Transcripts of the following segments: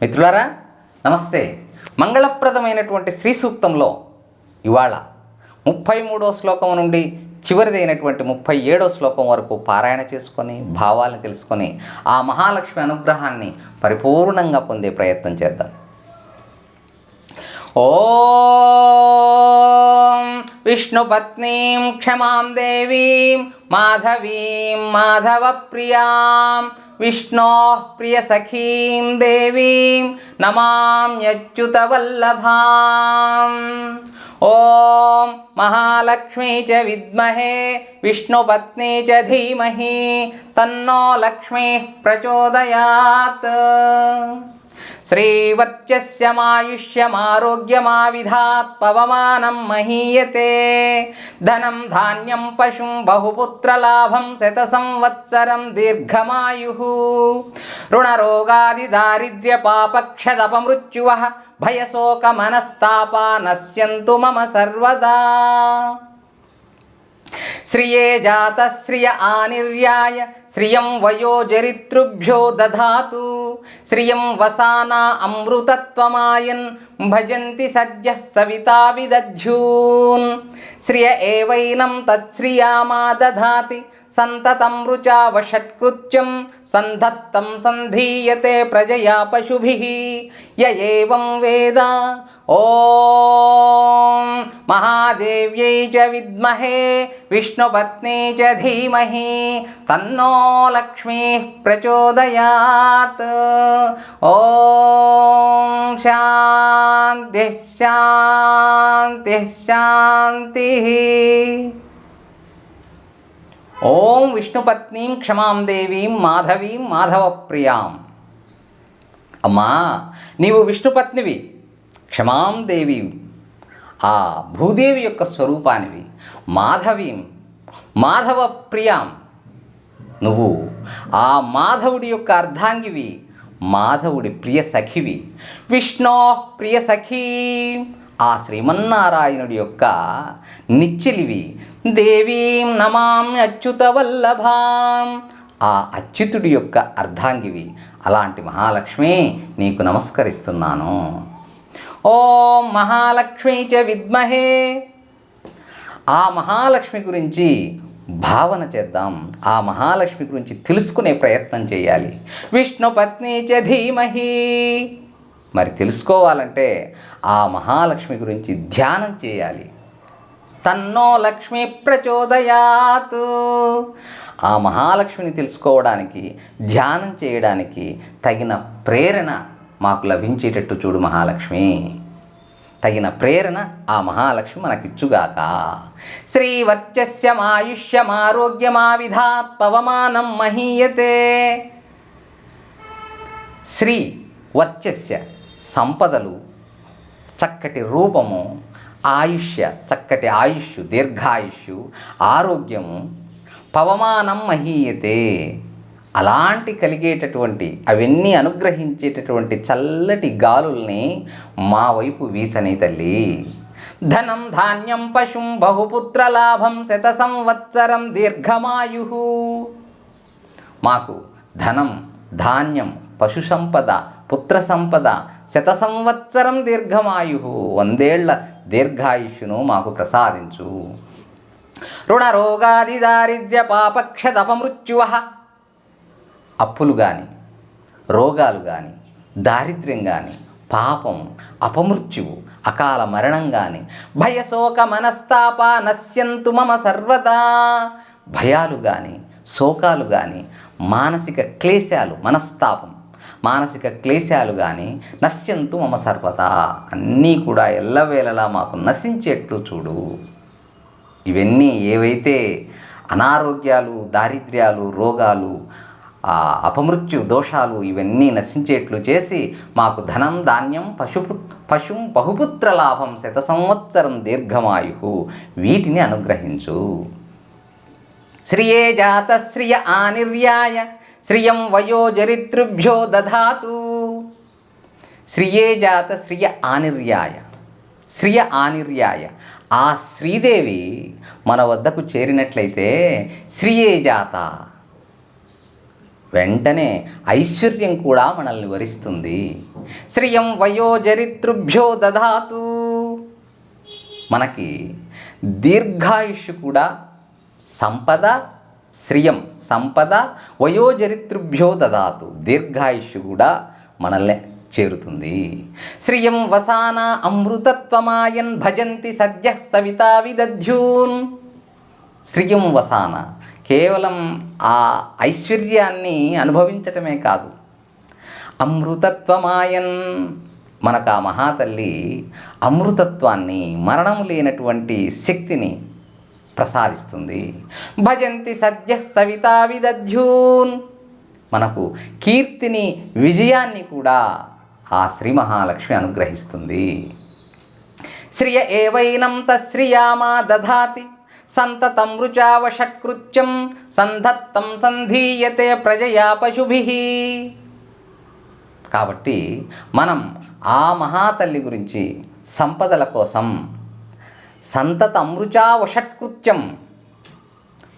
మిత్రులారా నమస్తే. మంగళప్రదమైనటువంటి శ్రీ సూక్తంలో ఇవాళ ముప్పై మూడో శ్లోకం నుండి చివరిదైనటువంటి ముప్పై ఏడో శ్లోకం వరకు పారాయణ చేసుకొని భావాలను తెలుసుకొని ఆ మహాలక్ష్మి అనుగ్రహాన్ని పరిపూర్ణంగా పొందే ప్రయత్నం చేద్దాం. ఓం విష్ణుపత్నీం క్షమాం దేవీం మాధవీం మాధవప్రియాం విష్ణో ప్రియసఖీం దేవీం నమామ్యచ్యుతవల్లభాం ఓం మహాలక్ష్మీ చ విద్మహే విష్ణుపత్నీ చ ధీమహి తన్నో లక్ష్మీ ప్రచోదయాత్ శ్రీవర్చస్యమాయుష్యమారోగ్యమావిధాత్ పవమానం మహీయతే ధనం ధాన్యం పశుం బహుపుత్రలాభం శత సంవత్సరం దీర్ఘమాయు రుణరోగాది రుణరోగాదిదారిద్ర్య పాపక్షదపమృత్యువ భయశోకమనస్తాపా నశ్యంతు మమ సర్వదా శ్రియే జాత శ్రియ ఆనిర్యాయ శ్రియం వయోజరితృభ్యో దధాతు శ్రియం వసానా అమృతత్వమాయన్ భజంతి సద్య సవితా విదధ్యూన్ శ్రియ ఏవైనం తత్శ్రియామా దధాతి సంతతం రుచా వషట్కృత్యం సంధత్తం సంధీయతే ప్రజయా పశుభి య ఏవం వేద ఓం మహాదేవ్యై చ విద్మహే విష్ణుపత్నీ చ ధీమహి తన్నో లక్ష్మీ ప్రచోదయాత్. ఓం శాంతి శాంతి శాంతి. ఓం విష్ణుపత్నీం క్షమాం దేవీం మాధవీం మాధవప్రియాం. అమ్మా నీవు విష్ణుపత్నివి. క్షమాం దేవి. ఆ భూదేవి యొక్క స్వరూపానివి. మాధవీం. మాధవ ప్రియాం. నువ్వు ఆ మాధవుడి యొక్క అర్ధాంగివి. మాధవుడి ప్రియ సఖివి. విష్ణో ప్రియ సఖీ. ఆ శ్రీమన్నారాయణుడి యొక్క నిచ్చిలివి. దేవీం నమాం అచ్యుత వల్లభాం. ఆ అచ్యుతుడి యొక్క అర్ధాంగివి. అలాంటి మహాలక్ష్మి నీకు నమస్కరిస్తున్నాను. ఓం మహాలక్ష్మి చ విద్మహే. ఆ మహాలక్ష్మి గురించి భావన చేద్దాం. ఆ మహాలక్ష్మి గురించి తెలుసుకునే ప్రయత్నం చేయాలి. విష్ణు పత్ని చ ధీమహి. మరి తెలుసుకోవాలంటే ఆ మహాలక్ష్మి గురించి ధ్యానం చేయాలి. తన్నో లక్ష్మి ప్రచోదయాత్. ఆ మహాలక్ష్మిని తెలుసుకోవడానికి ధ్యానం చేయడానికి తగిన ప్రేరణ మాకు లభించేటట్టు చూడు మహాలక్ష్మి. తగిన ప్రేరణ ఆ మహాలక్ష్మి మనకిచ్చుగాక. శ్రీవర్చస్యమాయుష్యమారోగ్యమావిధా పవమానం మహీయతే. శ్రీ వర్చస్య సంపదలు చక్కటి రూపము ఆయుష్య చక్కటి ఆయుష్ దీర్ఘాయుష్ ఆరోగ్యము పవమానం మహీయతే. అలాంటి కలిగేటటువంటి అవన్నీ అనుగ్రహించేటటువంటి చల్లటి గాలుల్ని మా వైపు వీసనే తల్లి. ధనం ధాన్యం పశుం బహుపుత్ర లాభం శత సంవత్సరం దీర్ఘమాయు మాకు ధనం ధాన్యం పశు సంపద పుత్ర సంపద శత సంవత్సరం దీర్ఘమాయు వందేళ్ళ దీర్ఘాయుష్ను మాకు ప్రసాదించు. రుణరోగాది దారిద్ర్య పాపక్షదపమృత్యువ అప్పులు కానీ రోగాలు కానీ దారిద్ర్యం కానీ పాపం అపమృత్యువు అకాల మరణం కానీ భయశోక మనస్తాప నశ్యంతు మమ సర్వదా భయాలు కానీ శోకాలు కానీ మానసిక క్లేశాలు మనస్తాపం మానసిక క్లేశాలు కానీ నశ్యంతు మమ సర్వదా అన్నీ కూడా ఎల్లవేళలా మాకు నశించేట్లు చూడు. ఇవన్నీ ఏవైతే అనారోగ్యాలు దారిద్ర్యాలు రోగాలు ఆ అపమృత్యు దోషాలు ఇవన్నీ నశించేట్లు చేసి మాకు ధనం ధాన్యం పశుపు పశుం బహుపుత్ర లాభం శత సంవత్సరం దీర్ఘమాయు వీటిని అనుగ్రహించు. శ్రియే జాత శ్రియ ఆనిర్యాయ శ్రియం వయోజరితృభ్యో దధాతు. శ్రియే జాత శ్రియ ఆనిర్యాయ శ్రియ ఆనిర్యాయ. ఆ శ్రీదేవి మన వద్దకు చేరినట్లయితే శ్రీయే జాత వెంటనే ఐశ్వర్యం కూడా మనల్ని వరిస్తుంది. శ్రియం వయోజరితృభ్యో దధాతు మనకి దీర్ఘాయుష్ కూడా సంపద శ్రియం సంపద వయోజరితృభ్యో దదాతు. దీర్ఘాయుష్ కూడా మనల్ని చేరుతుంది. శ్రియం వసాన అమృతత్వమాయన్ భజంతి సద్య సవితా విదధ్యూన్ శ్రియం వసాన కేవలం ఆ ఐశ్వర్యాన్ని అనుభవించటమే కాదు. అమృతత్వమాయన్ మనకు ఆ మహాతల్లి అమృతత్వాన్ని మరణం లేనటువంటి శక్తిని ప్రసాదిస్తుంది. భజంతి సద్య సవితా విదధ్యూన్. మనకు కీర్తిని విజయాన్ని కూడా ఆ శ్రీ మహాలక్ష్మి అనుగ్రహిస్తుంది. శ్రియ ఏవైనం తశ్రియామా దధాతి. సంతతం రుచావ సంధత్తం సంధీయతే ప్రజయా పశుభి. కాబట్టి మనం ఆ మహాతల్లి గురించి సంపదల కోసం సంతత అమృచా వషట్కృత్యం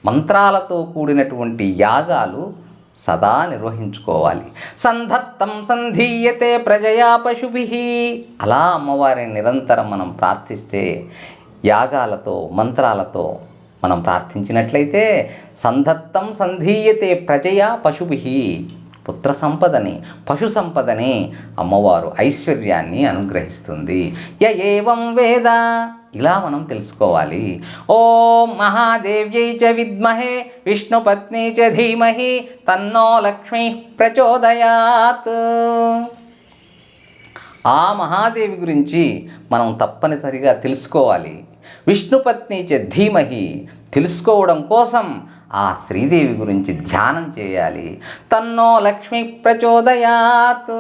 మంత్రాలతో కూడినటువంటి యాగాలు సదా నిర్వహించుకోవాలి. సంధత్తం సంధీయతే ప్రజయా పశుభి. అలా అమ్మవారిని నిరంతరం మనం ప్రార్థిస్తే యాగాలతో మంత్రాలతో మనం ప్రార్థించినట్లయితే సంధత్తం సంధీయతే ప్రజయా పశుభి పుత్ర సంపదని పశు సంపదని అమ్మవారు ఐశ్వర్యాన్ని అనుగ్రహిస్తుంది. య ఏవం వేద? ఇలా మనం తెలుసుకోవాలి. ఓం మహాదేవ్యై చ విద్మహే విష్ణుపత్ని చ ధీమహి తన్నో లక్ష్మీ ప్రచోదయాత్. ఆ మహాదేవి గురించి మనం తప్పనిసరిగా తెలుసుకోవాలి. విష్ణుపత్ని చే ధీమహి తెలుసుకోవడం కోసం ఆ శ్రీదేవి గురించి ధ్యానం చేయాలి. తన్నో లక్ష్మి ప్రచోదయాత్.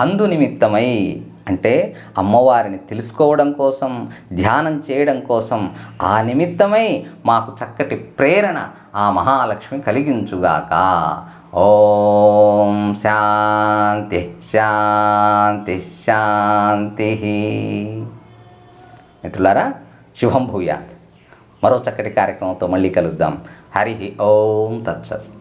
అందు నిమిత్తమై అంటే అమ్మవారిని తెలుసుకోవడం కోసం ధ్యానం చేయడం కోసం ఆ నిమిత్తమై మాకు చక్కటి ప్రేరణ ఆ మహాలక్ష్మి కలిగించుగాక. ఓం శా శాంతి శాంతి శాంతి. మిత్రులారా శుభం భూయాత్. మరో చక్కటి కార్యక్రమంతో మళ్ళీ కలుద్దాం. హరి ఓం తత్సత్.